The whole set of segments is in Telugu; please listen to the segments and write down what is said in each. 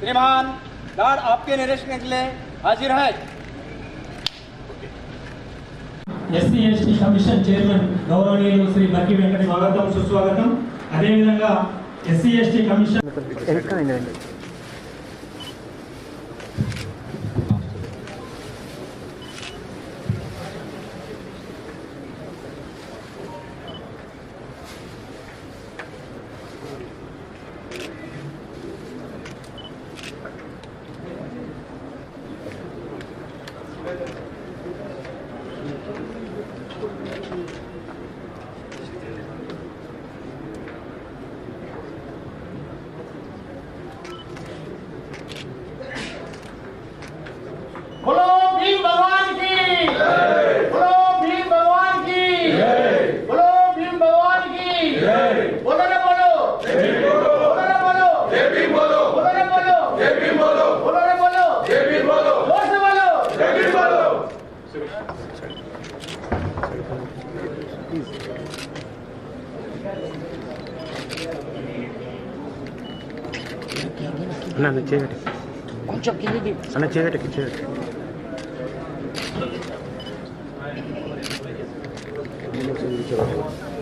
श्रीमान गार्ड आपके निरीक्षण के लिए हाजिर है ఎస్సీ ఎస్టీ కమిషన్ చైర్మన్ గౌరవనీయులు శ్రీ బక్కి వెంకట స్వాగతం సుస్వాగతం అదేవిధంగా ఎస్సీ ఎస్టీ కమిషన్ बोलो भीम भगवान की बोलो भीम भगवान की बोलो भीम भगवान की बोलो रे बोलो बोलो रे बोलो बोलो रे बोलो बोलो रे बोलो जोर से बोलो అన్న నువ్వు చేయబెట్టి అన్న చేయబెట్టి చేయబెట్టి చూడండి ఒక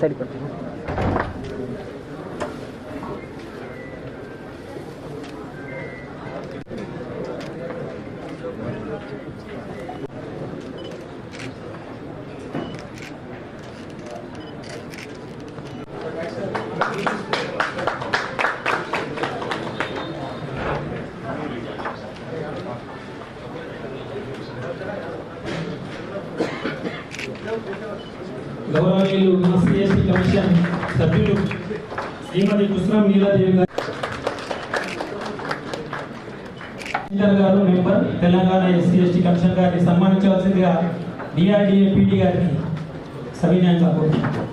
சரி பண்ணுறேன் శ్రీమతి కుస్రం నీలాదేవి గారు శంకర్ గారు member Telangana SC ST commission గారిని సన్మానించవలసిందిగా డిఆర్డిఏ పీటీ గారిని సవినయంగా కోరుతున్నాను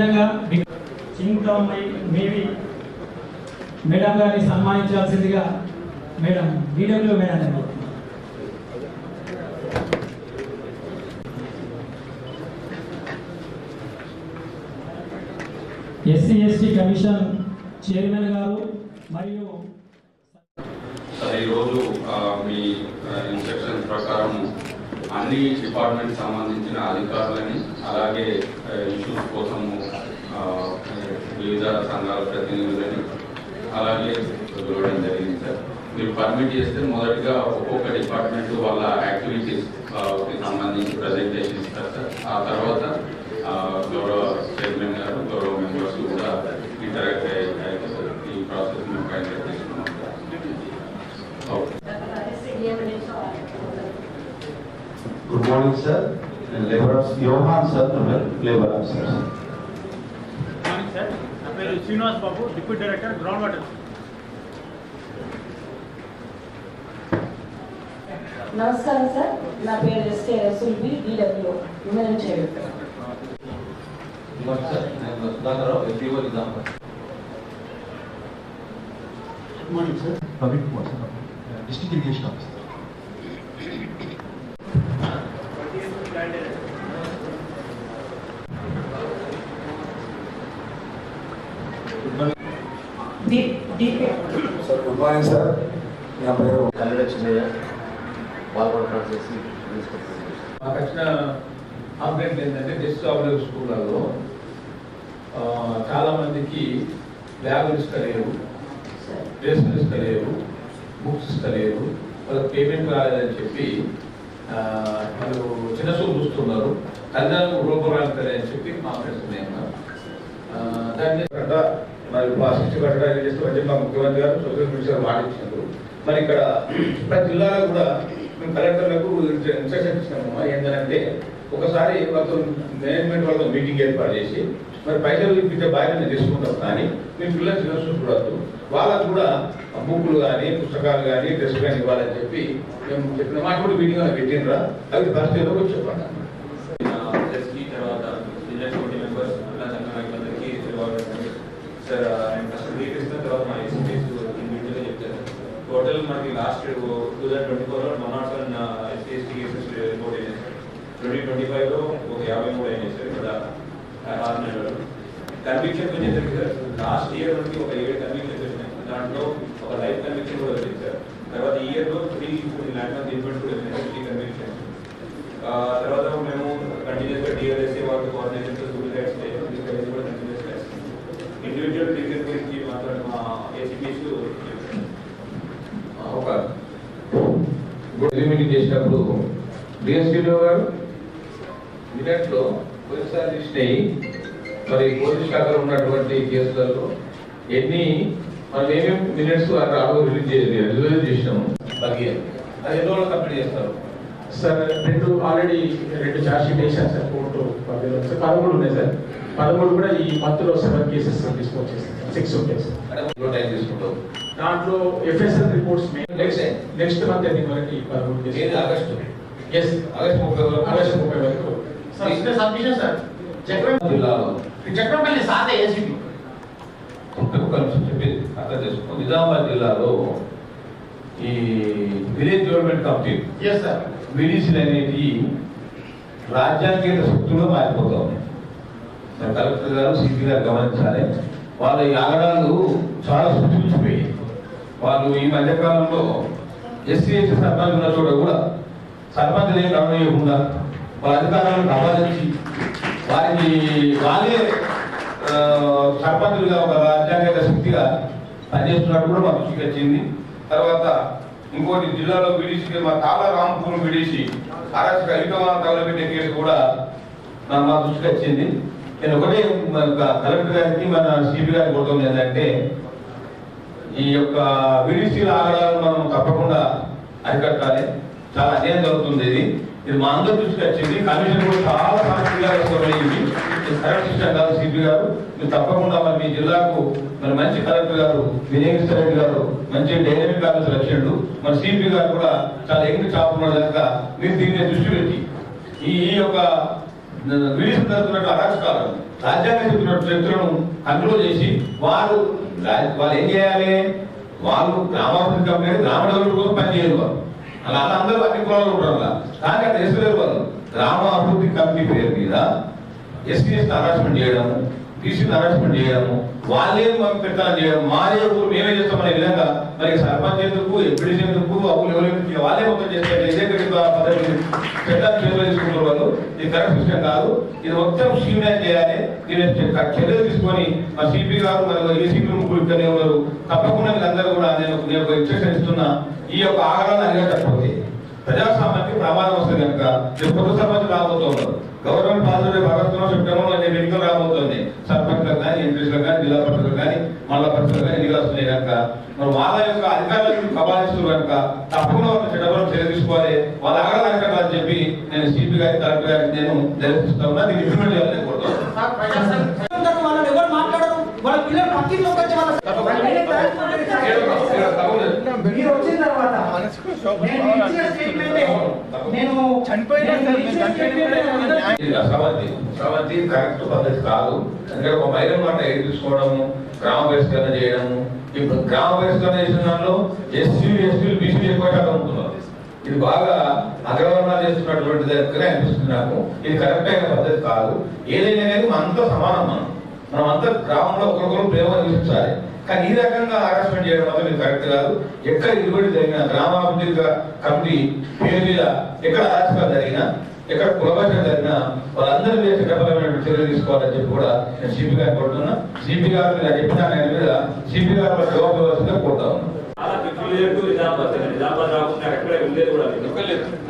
అదేవిధంగా చింతమై మేవి మేడం గారిని సన్మానించాల్సిందిగా మేడం డీడబ్ల్యూ మేడం గారిని ఎస్సీ ఎస్టీ కమిషన్ చైర్మన్ గారు మరియు ఈరోజు మీ ఇన్స్ట్రక్షన్స్ ప్రకారం అన్ని డిపార్ట్మెంట్ సంబంధించిన అధికారులని అలాగే ఇష్యూస్ కోసము వివిధ సంఘాల ప్రతినిధులని అలాగే పిలవడం జరిగింది సార్. మీరు పర్మిట్ చేస్తే మొదటిగా ఒక్కొక్క డిపార్ట్మెంట్ వాళ్ళ యాక్టివిటీస్ సంబంధించి ప్రజెంటేషన్ ఇస్తారు సార్. ఆ తర్వాత గౌరవ చైర్మన్ గారు గౌరవ మెంబర్స్ కూడా ఇంటరాక్ట్ అయ్యారు సార్ ఈ ప్రాసెస్ మేము కండక్ట్ చేసుకున్నాం sir okay Good morning, sir. And laborers, Johan sir, labor officers. Morning sir నా పేరు Srinivas Babu deputy director ground water నమస్కారం సార్ నా పేరు SK Rasool B DW women child sir నేను Sudhakar SDO Nizamabad good morning sir Praveen Kumar sir district irrigation officer sir good morning sir నా పేరు కన్నడ చిన్నయ్య పాల్గొనడం చేసి మాకు వచ్చిన కంప్లైంట్ ఏంటంటే డిస్ట్రాబుల్ స్కూళ్ళలో ఆ, చాలా మందికి బ్యాగులు ఇస్తలేరు డ్రెస్సులు ఇస్తలేరు బుక్స్ ఇస్తలేరు వాళ్ళకి పేమెంట్ రాలేదని చెప్పి ఆ, వాళ్ళు చిన్న చూపు చూస్తున్నారు. తల్లిదండ్రులు రూపరాలు అని చెప్పి మా ఫ్రెండ్స్ దాన్ని కట్ట మరి ఇప్పుడు కట్టడానికి చేస్తామని మా ముఖ్యమంత్రి గారు సోషల్ మినిస్టర్ మాటించారు మరి ఇక్కడ ప్రతి జిల్లాలో కూడా మేము కలెక్టర్లకు ఇన్స్ట్రక్షన్ ఇచ్చినాము ఏంటంటే ఒకసారి వాళ్ళతో మేనేజ్మెంట్ వాళ్ళతో మీటింగ్ ఏర్పాటు చేసి మరి పైసలు ఇప్పించే బాధ్యత తీసుకుంటాం కానీ మీ పిల్లలు చిన్న చూడద్దు. వాళ్ళకు కూడా బుక్కులు కానీ పుస్తకాలు కానీ డ్రెస్ కానీ ఇవ్వాలని చెప్పి మేము చెప్పిన. మాకు కూడా మీటింగ్ పెట్టినరా అవి పరిస్థితిలో వచ్చి చెప్పండి ప్రెస్కి తర్వాత బిజినెస్ కమిటీ మెంబర్స్ ఇలా సంఘానికి సార్ అండ్ ఫస్ట్ బ్రీఫ్ ఇస్తున్న తర్వాత మా ఎస్పీస్ ఇండివిజువల్గా చెప్తారు టోటల్ మనకి లాస్ట్ టూ థౌసండ్ ట్వంటీ ఫోర్లో one nought one SC ST cases report అయినాయి సార్ ట్వంటీ ట్వంటీ ఫైవ్లో ఒక యాభై మూడు అయినాయి సార్ ఇక్కడ ఆరు నెలలు. కన్విక్షన్ వచ్చేసరికి సార్ లాస్ట్ ఇయర్ నుండి ఒక ఏడు కన్విక్షన్ వచ్చినాయి. దాంట్లో ఒక లైఫ్ కన్విక్షన్ కూడా వచ్చింది సార్ తర్వాత ఈ ఇయర్లో త్రీ ల్యాండ్ ఆఫ్ ఇన్వెంట్ కూడా వచ్చినాయి త్రీ కన్విక్షన్ ఆ తర్వాత మేము కంటిన్యూస్గా డిఆర్ఎస్ఏ వాళ్ళతో కోఆర్డినేషన్తో సూపర్ గైడ్స్ కూడా కంటిన్యూస్గా ఇండివిజువల్ టీచర్ గురించి మాట్లాడిన మా ఏసీపీస్ ఒక మీటింగ్ చేసినప్పుడు డిఎస్పీలో గారు మినట్లో లిస్ట్ అయ్యి మరి పోలీస్ శాఖలో ఉన్నటువంటి కేసులలో ఎన్ని మనం ఏమేమి మినిట్స్ ఆరు రిలీజ్ రిలీజ్ చేసినాము అది ఎన్ని రోజులు కంప్లీట్ చేస్తారు? సార్ రెండు ఆల్రెడీ రెండు ఛార్జ్ షీట్ వేశారు సార్. సార్ పదమూడు ఉన్నాయి సార్. పదమూడు కూడా ఈ మంత్లో సెవెన్ కేసెస్ చేస్తాం సిక్స్ ఉంటాయి సార్ దాంట్లో FSL reports day. Next month ending వరకు ఈ పదమూడు ఏది? ఆగస్టు? ఎస్ ఆగస్టు ముప్పై వరకు. ఆగస్టు ముప్పై వరకు. సార్ ఇస్తే సబ్మిషన్ సార్ చక్రం జిల్లాలో. చక్రంపల్లి సాదే ఏసీపీ. నిమిషం చెప్పి అర్థం చేసుకో. నిజామాబాద్ జిల్లాలో ఈ విలేజ్ డెవలప్మెంట్ సార్ విడిసిలు అనేవి రాజ్యాంగేత శక్తులు మారిపోతా. ఉన్నాయి మరి కలెక్టర్ గారు సిపి గారు గమనించాలి. వాళ్ళ ఈ ఆగడాలు చాలా సృష్టించిపోయాయి వాళ్ళు ఈ మధ్యకాలంలో ఎస్సీ ఎస్టీ సర్పంచ్ ఉన్న చోట కూడా సర్పంచ్ ఏం గమనించకుండా వాళ్ళ అధికారాలను అపహరించి వారికి వాళ్ళే సర్పంచులుగా ఒక రాజ్యాంగేత శక్తిగా పనిచేస్తున్నట్టు కూడా మాకు దృష్టికి వచ్చింది తర్వాత ఇంకోటి జిల్లాలో విడిసి మా తాళ రాంపూర్ విడిసి అరెస్ట్ అధికమాన తగలబెట్టే కేసు కూడా నా మా దృష్టికి వచ్చింది. నేను ఒకటే మన కలెక్టర్ గారికి మన సిపి గారికి కోరుతుంది ఏంటంటే ఈ యొక్క విడిసీల ఆగడాలను మనం తప్పకుండా అరికట్టాలి. చాలా అన్యాయం జరుగుతుంది ఇది. ఇది మా అందరి దృష్టికి వచ్చింది. కమిషన్ కూడా చాలా సమస్యగా వస్తుంది ఇది కరెక్ట్ సిస్టమ్ కాదు గారు మీరు తప్పకుండా మరి మీ జిల్లాకు మరి మంచి కలెక్టర్ గారు వినయకృష్ణ రెడ్డి గారు మంచి డైనమిక్ ఆఫీసర్ వచ్చిండు. మరి సిపి గారు కూడా చాలా ఎంగి చాపు మీరు దీన్ని దృష్టి పెట్టి. ఈ ఈ యొక్క రిలీజ్ జరుగుతున్నట్టు అరాచకాలను రాజ్యాంగం చెప్తున్నట్టు శక్తులను కంట్రోల్ చేసి వారు వాళ్ళు ఏం చేయాలి? వాళ్ళు గ్రామాభివృద్ధి కంపెనీ గ్రామ డెవలప్మెంట్ కోసం పనిచేయరు వాళ్ళు. అలా అందరూ అన్ని కులాలు ఉంటారు అలా. కానీ అక్కడ వేసలేరు వాళ్ళు. గ్రామాభివృద్ధి కమిటీ పేరు మీద ఎస్పీఎస్ హరాస్మెంట్ చేయడము బీసీని హరాస్మెంట్ చేయడము వాళ్ళే మాకు పెట్టాలని చేయడం మారే ఊరు మేమే చేస్తామనే విధంగా మరి సర్పంచ్ ఎందుకు ఎంపీడీ ఎందుకు అప్పులు ఎవరు వాళ్ళే మొత్తం చేస్తారు ఇదే గడిప పద్ధతి. పెట్టాలని చేతులు తీసుకుంటారు వాళ్ళు. ఇది కరెక్ట్ విషయం కాదు. ఇది మొత్తం స్ట్రీమ్లైన్ చేయాలి. దీని చర్యలు తీసుకొని మా సిపి గారు మరి ఏసీపీ ముగ్గురు ఇక్కడనే ఉన్నారు. తప్పకుండా వీళ్ళందరూ కూడా నేను నేను ఇన్స్ట్రక్షన్ ఇస్తున్నా. ఈ యొక్క ఆగ్రహాన్ని అరిగట్టకపోతే ప్రజాస్వామ్యానికి ప్రమాదం వస్తుంది కనుక రేపు కొత్త సర్పంచ్ రాబోతుంది. గవర్నమెంట్ పాలసీ భాగస్వామ్యం సెప్టెంబర్ అనే ఎన్నికలు రాబోతుంది. సర్పంచ్లకు కానీ ఎంపీస్లకు కానీ జిల్లా పరిషత్లకు కానీ మండల పరిషత్లకు కానీ ఎన్నికలు వస్తున్నాయి కనుక మరి వాళ్ళ యొక్క అధికారులను కబాలిస్తున్నారు కనుక తప్పకుండా వాళ్ళ చెడ్డబలం చర్య తీసుకోవాలి. వాళ్ళ అని చెప్పి నేను సిపి గారి కలెక్టర్ గారికి నేను నిర్దేశిస్తా ఉన్నా. దీన్ని ఇంప్లిమెంట్ చేయాలని కోరుతాను వాళ్ళ పిల్లలు వాళ్ళ మీరు వచ్చిన తర్వాత నేను ఇచ్చిన స్టేట్మెంటే నేను చనిపోయిన సవంతి సవంతి కరెక్ట్ పద్ధతి కాదు. ఎందుకంటే ఒక మహిళ మాట ఏది తీసుకోవడము గ్రామ బహిష్కరణ చేయడము ఇప్పుడు గ్రామ బహిష్కరణ చేసిన దానిలో ఎస్సీ ఎస్పీ బీసీ ఎక్కువ శాతం ఉంటున్నారు. ఇది బాగా అగ్రవర్ణాలు చేస్తున్నటువంటి దగ్గర అనిపిస్తుంది నాకు. ఇది కరెక్ట్ అయిన పద్ధతి కాదు. ఏదైనా అనేది మనంతా సమానం మనం. మనం అంతా గ్రామంలో ఒకరికొకరు ప్రేమ చూపించాలి. కానీ ఈ రకంగా హరాస్మెంట్ చేయడం మాత్రం ఇది కరెక్ట్ కాదు. ఎక్కడ ఇరుబడి జరిగిన గ్రామాభివృద్ధి కమిటీ పేరు మీద ఎక్కడ అరాచకాలు జరిగినా ఎక్కడ కులభాషణ జరిగినా వాళ్ళందరి మీద చట్టపరమైన చర్యలు తీసుకోవాలని చెప్పి కూడా నేను సిపి గారు కోరుతున్నా సిపి గారు మీద చెప్పిన ఆయన మీద సిపి గారు జవాబు ఇవ్వాల్సిందిగా కోరుతా ఉన్నాను.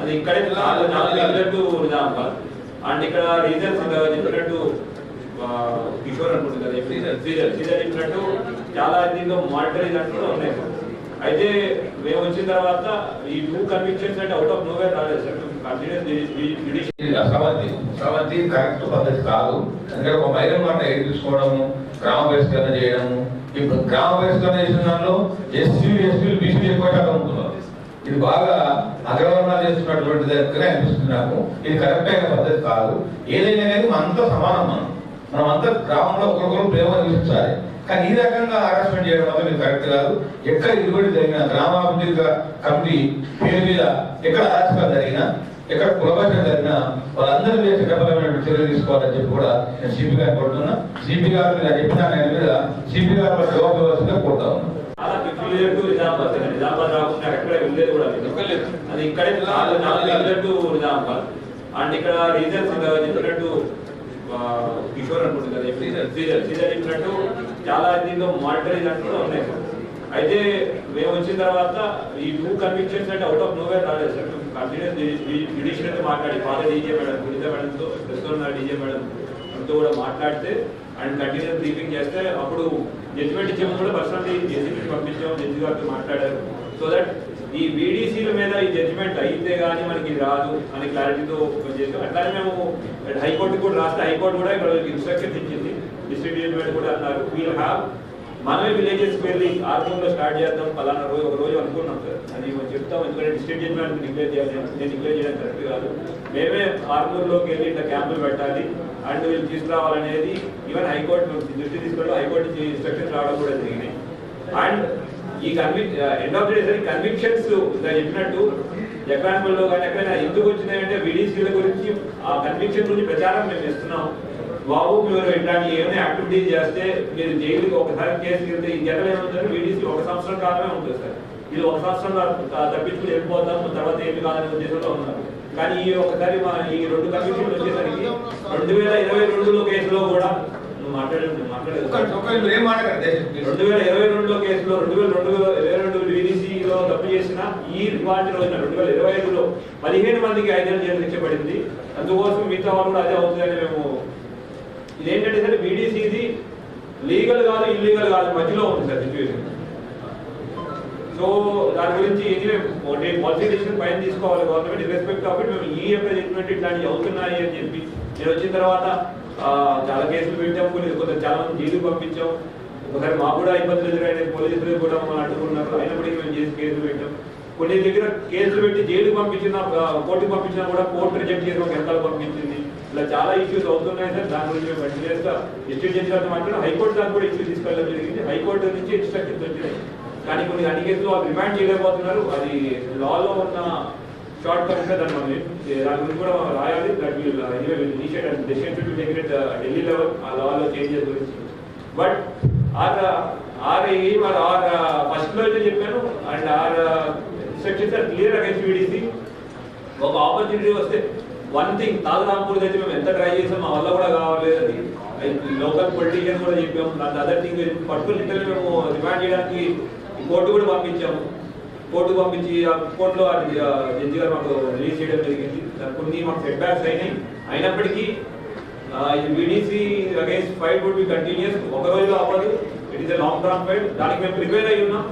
అది ఇక్కడే అండ్ ఇక్కడ రీజన్స్ చెప్పినట్టు కిషోర్ అనుకుంటుంది కదా శ్రీధర్ శ్రీధర్ శ్రీధర్ చెప్పినట్టు చాలా దీంట్లో మానిటరీ అంటూ ఉన్నాయి. అయితే మేము వచ్చిన తర్వాత ఈ టూ కన్విక్షన్స్ అంటే అవుట్ ఆఫ్ నోవేర్ రాలేదు సార్. అసమతి ఇది కరెక్ట్ పద్ధతి కాదు. ఎందుకంటే ఒక మహిళ మాట ఏది తీసుకోవడము గ్రామ బహిష్కరణ చేయడము ఇప్పుడు గ్రామ బహిష్కరణ చేసిన దానిలో ఎస్సీ ఎస్పీ బీసీ ఎక్కువ శాతం ఉంటున్నారు. ఇది బాగా అగ్రవర్ణాలు చేస్తున్నటువంటి దగ్గర అనిపిస్తుంది నాకు. ఇది కరెక్ట్ అయిన పద్ధతి కాదు. ఏదైనా అనేది మనంతా సమానం మనం. మనం అంతా గ్రామంలో ఒకరికొకరు ప్రేమ చూపించాలి. కానీ ఈ రకంగా హరాస్మెంట్ చేయడం మాత్రం ఇది కరెక్ట్ కాదు. ఎక్కడ ఇరుబడి జరిగిన గ్రామాభివృద్ధి కమిటీ పేరు మీద ఎక్కడ అరాచకాలు జరిగినా ఎక్కడ కులభాషణ జరిగినా వాళ్ళందరి మీద చట్టపరమైన చర్యలు తీసుకోవాలని చెప్పి కూడా నేను సిపి గారు కోరుతున్నా. సిపి గారు మీద చెప్పిన ఆయన మీద సిపి గారు జవాబు కోరుతా ఉన్నాను. అది ఇక్కడే అండ్ ఇక్కడ రీజన్స్ చెప్పినట్టు కిషోర్ అనుకుంటుంది కదా శ్రీధర్ శ్రీధర్ శ్రీధర్ చెప్పినట్టు చాలా దీంట్లో మానిటరీ అంటూ ఉన్నాయి అయితే మేము వచ్చిన తర్వాత ఈ టూ కన్విక్షన్స్ అంటే అవుట్ ఆఫ్ నోవేర్ రాలేదు సార్. కంటిన్యూస్ జ్యుడిషియల్ మాట్లాడి ఫాదర్ డీజే మేడం గురిత మేడంతో ప్రస్తుతం డీజే మేడం తో కూడా మాట్లాడితే అండ్ కంటిన్యూస్ బ్రీఫింగ్ చేస్తే అప్పుడు జడ్జిమెంట్ ఇచ్చే కూడా పర్సనల్లీ జడ్జిమెంట్ పంపించాం జడ్జి గారితో మాట్లాడారు. సో దట్ ఈ బీడీసీల మీద ఈ జడ్జిమెంట్ అయితే కానీ మనకి రాదు అని క్లారిటీతో చేసాం. అట్లానే మేము హైకోర్టు కూడా రాస్తే హైకోర్టు కూడా ఇక్కడ ఇన్స్ట్రక్షన్స్ ఇచ్చింది. డిస్ట్రిక్ట్ జడ్జిమెంట్ కూడా అన్నారు. వీల్ హ్యావ్ మనమే విలేజెస్ వెళ్ళి ఆర్మూర్లో స్టార్ట్ చేద్దాం పలానా రోజు ఒక రోజు అనుకున్నాం సార్. అది మేము చెప్తాం. ఎందుకంటే డిస్ట్రిక్ట్ జడ్జిమెంట్ డిక్లేర్ చేయాలి. నేను డిక్లేర్ చేయడం కరెక్ట్ కాదు. మేమే ఆర్మూర్లోకి వెళ్ళి ఇట్లా క్యాంపులు పెట్టాలి. అండ్ వీళ్ళు తీసుకురావాలనేది ఈవెన్ హైకోర్టు దృష్టి తీసుకెళ్ళి హైకోర్టు నుంచి ఇన్స్ట్రక్షన్స్ రావడం కూడా జరిగినాయి అండ్ ఈ convict end of the day sir convictions చెప్పినట్టు ఎకానమీలో కానీ ఎక్కడైనా ఎందుకు వచ్చినాయంటే విడిసీల గురించి ఆ కన్విక్షన్ గురించి ప్రచారం మేము ఇస్తున్నాం బాబు మీరు ఇట్లాంటి ఏమైనా యాక్టివిటీస్ చేస్తే మీరు జైలుకి ఒకసారి కేసు వెళ్తే ఈ జగన్ ఏముందంటే విడిసి ఒక సంవత్సరం కాలమే ఉంటుంది సార్. ఇది ఒక సంవత్సరం తప్పించుకుని వెళ్ళిపోతాం తర్వాత ఏమి కాదనే ఉద్దేశంలో ఉన్నారు. కానీ ఈ ఒకసారి మా ఈ రెండు కమిషన్లు వచ్చేసరికి రెండు వేల ఇరవై రెండులో కేసులో కూడా రెండు వేల ఇరవై రెండులో కేసులో రెండు వేల రెండు వేల ఇరవై రెండు విడిసిలో తప్పు చేసిన ఈ రివార్డ్ రోజున రెండు వేల ఇరవై ఐదులో పదిహేను మందికి ఐదేళ్ళు జైలు శిక్ష పడింది. అందుకోసం మిగతా వాళ్ళు కూడా అదే అవుతుందని మేము ఇదేంటంటే సరే బీడీసీది లీగల్ కాదు ఇల్లీగల్ కాదు మధ్యలో ఉంది సార్ సిచ్యువేషన్ సో దాని గురించి పాలసీ డిసిషన్ పైన తీసుకోవాలి గవర్నమెంట్ రెస్పెక్ట్ కాబట్టి మేము ఈ జడ్జిమెంట్ ఇట్లాంటివి అవుతున్నాయి అని చెప్పి నేను వచ్చిన తర్వాత చాలా కేసులు పెట్టాం కొన్ని కొంత చాలా మంది జైలు పంపించాం. ఒకసారి మాకు కూడా ఇబ్బందులు ఎదురైనాయి పోలీసులు కూడా మమ్మల్ని అడ్డుకున్నారు అయినప్పటికీ మేము చేసి కేసులు పెట్టాం. కొన్ని దగ్గర కేసులు పెట్టి జైలు పంపించిన కోర్టు కోర్టుకు పంపించినా కూడా కోర్టు రిజెక్ట్ చేసి ఒక ఎంతలు పంపించింది. ఇలా చాలా ఇష్యూస్ అవుతున్నాయి సార్. దాని గురించి మేము కంటిన్యూస్గా డిస్ట్రిక్ట్ జడ్జి హైకోర్టు దానికి కూడా ఇష్యూ తీసుకెళ్ళడం జరిగింది. హైకోర్టు నుంచి ఇన్స్ట్రక్షన్స్ వచ్చినాయి. కానీ కొన్ని అన్ని కేసులు రిమాండ్ చేయలేకపోతున్నారు. అది లాలో ఉన్న షార్ట్ కట్స్ దాన్ని మనం దాని గురించి కూడా మనం రాయాలి. That will anyway will initiate and decision to take it Delhi level ఆ లాలో చేంజెస్ గురించి. బట్ ఆర్ ఆర్ ఏం ఆర్ ఫస్ట్లో అయితే చెప్పాను. And R instructions R clear against VDC ఒక ఆపర్చునిటీ వస్తే వన్ థింగ్ తాజరాంపూర్ అయితే మేము ఎంత ట్రై చేసాం మా వల్ల కూడా కావలేదు అది లోకల్ పొలిటీషియన్ కూడా చెప్పాము. దాని అదర్ థింగ్ పర్టికులర్ లిటరల్ మేము రిమాండ్ చేయడానికి కోర్టు కూడా పంపించాము. కోర్టు పంపించి ఆ కోర్టులో అది జడ్జి గారు మాకు రిలీజ్ చేయడం జరిగింది. దాని కొన్ని మాకు సెట్ బ్యాక్స్ అయినాయి. అయినప్పటికీ ఆ, ఇది BDC against fight would be continues ఒక రోజు అవ్వదు. It is a long term fight దానికి మేము ప్రిపేర్ అయ్యి ఉన్నాం.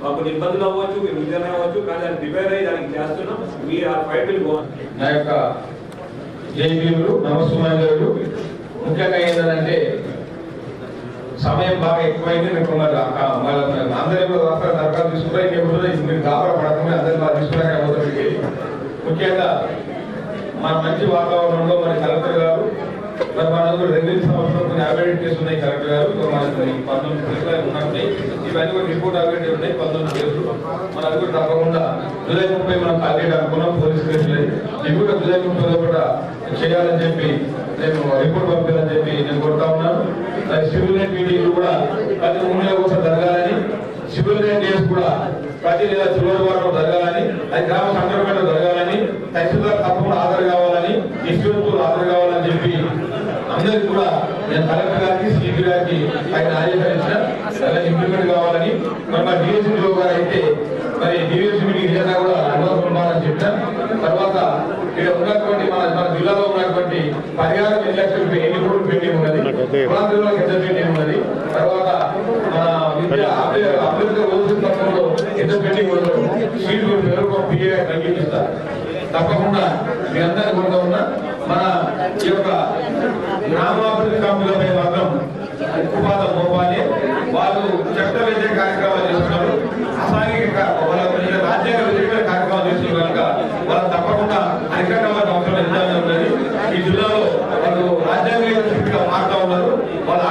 మాకు కొన్ని ఇబ్బందులు అవ్వచ్చు విభజన అవ్వచ్చు కానీ దాన్ని ప్రిపేర్ అయ్యి దానికి చేస్తున్నాం. మీ ఆ ఫైట్ విల్ గో నా యొక్క జైబీలు గారు ముఖ్యంగా ఏంటంటే సమయం బాగా ఎక్కువైంది. మీకు మరి అందరూ దరఖాస్తు తీసుకుంటే ముఖ్యంగా మన మంచి వాతావరణంలో మరి కలెక్టర్ గారు మరి మన రెవెన్యూ సంవత్సరం కొన్ని అప్డేట్ కేసులు ఉన్నాయి కలెక్టర్ గారు. మనకి పంతొమ్మిది కేసులు ఉన్నాయి ఇవన్నీ కూడా రిపోర్ట్ అప్డేట్ ఉన్నాయి పంతొమ్మిది కేసులు. మన అది కూడా తప్పకుండా జూలై ముప్పై మనం టార్గెట్ అనుకున్నాం పోలీస్ కేసులు ఇవి కూడా జూలై ముప్పై కూడా చేయాలని చెప్పి నేను రిపోర్ట్ పంపించాలని చెప్పి నేను కోరుతా ఉన్నాను. సివిల్ లైన్ మీటింగ్లు కూడా ప్రతి మూడు కోసం జరగాలని సివిల్ లైన్ డేస్ కూడా ప్రతి లేదా చివరి వారం జరగాలని అది గ్రామ సంఘటన జరగాలి ఖచ్చితంగా తప్పకుండా హాజరు కావాలని ఇన్స్టిట్యూట్ హాజరు కావాలని చెప్పి అందరికి కూడా నేను కలెక్టర్ గారికి సిపి గారికి ఆయన ఆదేశాలు అలా ఇంప్లిమెంట్ కావాలని మరి మా డిఎస్పీ గారు అయితే మరి డిఎస్పీ నిజంగా కూడా అనుభవం ఉండాలని చెప్పిన తర్వాత ఇక్కడ ఉన్నటువంటి మన మన జిల్లాలో ఉన్నటువంటి పరిహారం ఎన్ని లక్షలు ఎన్ని కోట్లు పెండింగ్ ఉన్నది కులాంధ్రులకు ఎంత పెండింగ్ ఉన్నది తర్వాత మన విద్య అభ్యర్థి రోజు తత్వంలో ఎంత పెండింగ్ ఉన్నదో సీట్లు పిఏ తగ్గించారు తప్పకుండా మీ అందరి కూడా ఉన్న మన ఈ యొక్క గ్రామాభివృద్ధి కమిటీలపై మాత్రం ఉపాధి మోపాలి వాళ్ళు చట్ట వ్యతిరేక కార్యక్రమాలు చేస్తున్నారు. అసాంఘిక వాళ్ళ రాజ్యాంగ వ్యతిరేక కార్యక్రమాలు చేస్తున్నారు కనుక వాళ్ళు తప్పకుండా అరికట్టవలసిన అవసరం ఎంత ఉన్నది. ఈ జిల్లాలో వాళ్ళు రాజ్యాంగ మారుతా ఉన్నారు. వాళ్ళు